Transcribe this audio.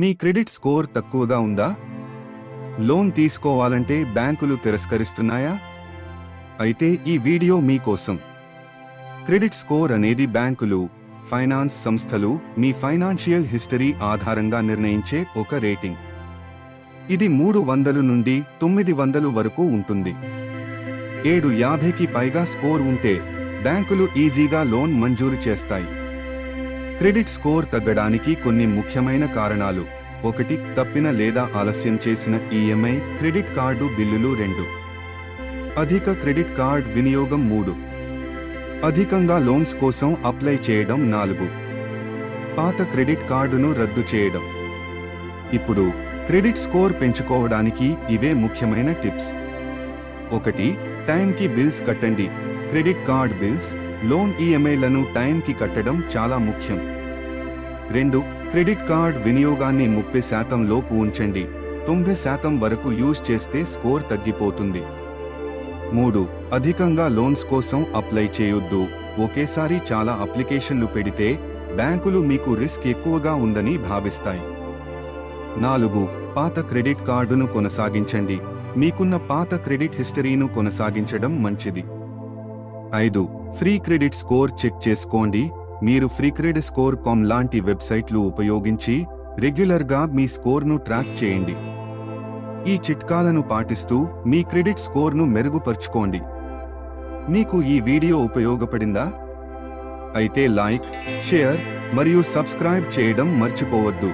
మీ credit score తక్కువగా ఉందా? Loan తీసుకోవాలంటే బ్యాంకులు తిరస్కరిస్తున్నాయా? అయితే ఈ వీడియో మీకోసం క్రెడిట్ స్కోర్ అనేది బ్యాంకులు ఫైనాన్స్ సంస్థలు మీ ఫైనాన్షియల్ హిస్టరీ ఆధారంగా నిర్ణయించే ఒక రేటింగ్. ఇది మూడు వందలు నుండి తొమ్మిది వందలు వరకు ఉంటుంది. ఏడు యాభైకి పైగా స్కోర్ ఉంటే బ్యాంకులు ఈజీగా లోన్ మంజూరు చేస్తాయి. క్రెడిట్ స్కోర్ తగ్గడానికి కొన్ని ముఖ్యమైన కారణాలు. ఒకటి తప్పిన లేదా ఆలస్యం చేసిన ఈఎంఐ క్రెడిట్ కార్డు బిల్లులు రెండు. అధిక క్రెడిట్ కార్డ్ వినియోగం మూడు. అధికంగా లోన్స్ కోసం అప్లై చేయడం నాలుగు. పాత క్రెడిట్ కార్డును రద్దు చేయడం. ఇప్పుడు క్రెడిట్ స్కోర్ పెంచుకోవడానికి ఇవే ముఖ్యమైన టిప్స్. ఒకటి టైంకి బిల్స్ కట్టండి. క్రెడిట్ కార్డ్ బిల్స్ లోన్ ఈఎంఐలను టైంకి కట్టడం చాలా ముఖ్యం. రెండు క్రెడిట్ కార్డ్ వినియోగాన్ని ముప్పై శాతం లోపు ఉంచండి. తొంభై శాతం వరకు యూజ్ చేస్తే స్కోర్ తగ్గిపోతుంది. మూడు అధికంగా లోన్స్ కోసం అప్లై చేయొద్దు. ఒకేసారి చాలా అప్లికేషన్లు పెడితే బ్యాంకులు మీకు రిస్క్ ఎక్కువగా ఉందని భావిస్తాయి. నాలుగు పాత క్రెడిట్ కార్డును కొనసాగించండి. మీకున్న పాత క్రెడిట్ హిస్టరీను కొనసాగించడం మంచిది. ఐదు. ఫ్రీ క్రెడిట్ స్కోర్ చెక్ చేసుకోండి. మీరు ఫ్రీ క్రెడిట్ స్కోర్ కామ్ లాంటి వెబ్సైట్లు ఉపయోగించి రెగ్యులర్గా మీ స్కోర్ను ట్రాక్ చేయండి. ఈ చిట్కాలను పాటిస్తూ మీ క్రెడిట్ స్కోర్ను మెరుగుపరుచుకోండి. మీకు ఈ వీడియో ఉపయోగపడిందా? అయితే లైక్ షేర్ మరియు సబ్స్క్రైబ్ చేయడం మర్చిపోవద్దు.